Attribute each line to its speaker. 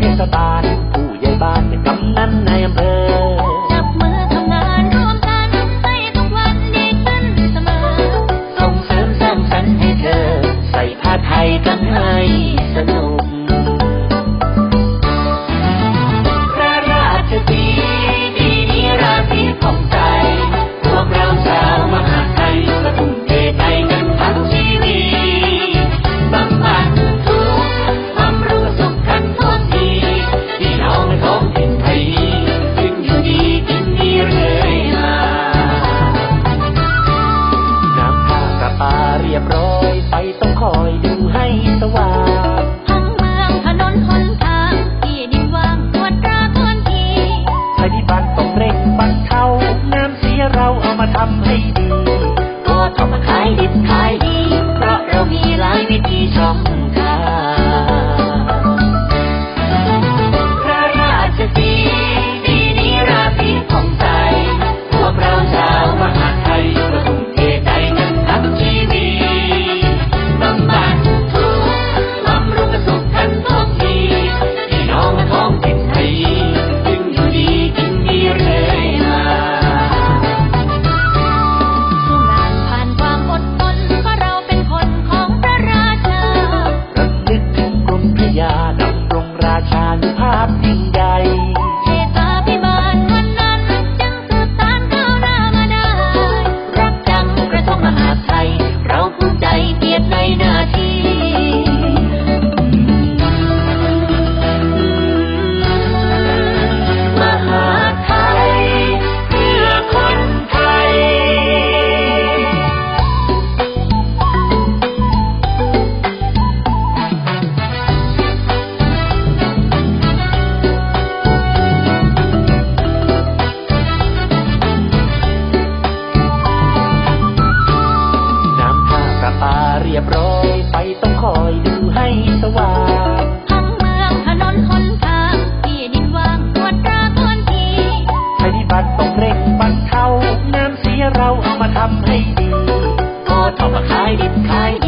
Speaker 1: เทศบาล ผู้ใหญ่บ้านเป็นกำนันในอำเภอ จับมือทำงานร่วมกันให้ทุวันดีขึ้นเสมอ ส่งเสริมสร้าง
Speaker 2: สรรค์ให้เธอ ใส่ผ้าไทยกันให้ it's time. รียบร้อยไปต้องคอยดูให้สว่าง
Speaker 1: ทั้งเมืองถนนหนทางที่ดินว่างตรวจตราทวนที
Speaker 2: ปฏิบัติต้องเร่งบรรเทาน้ำเสียเราเอามาทำให้ดีพอทอมาขายดิบขายดี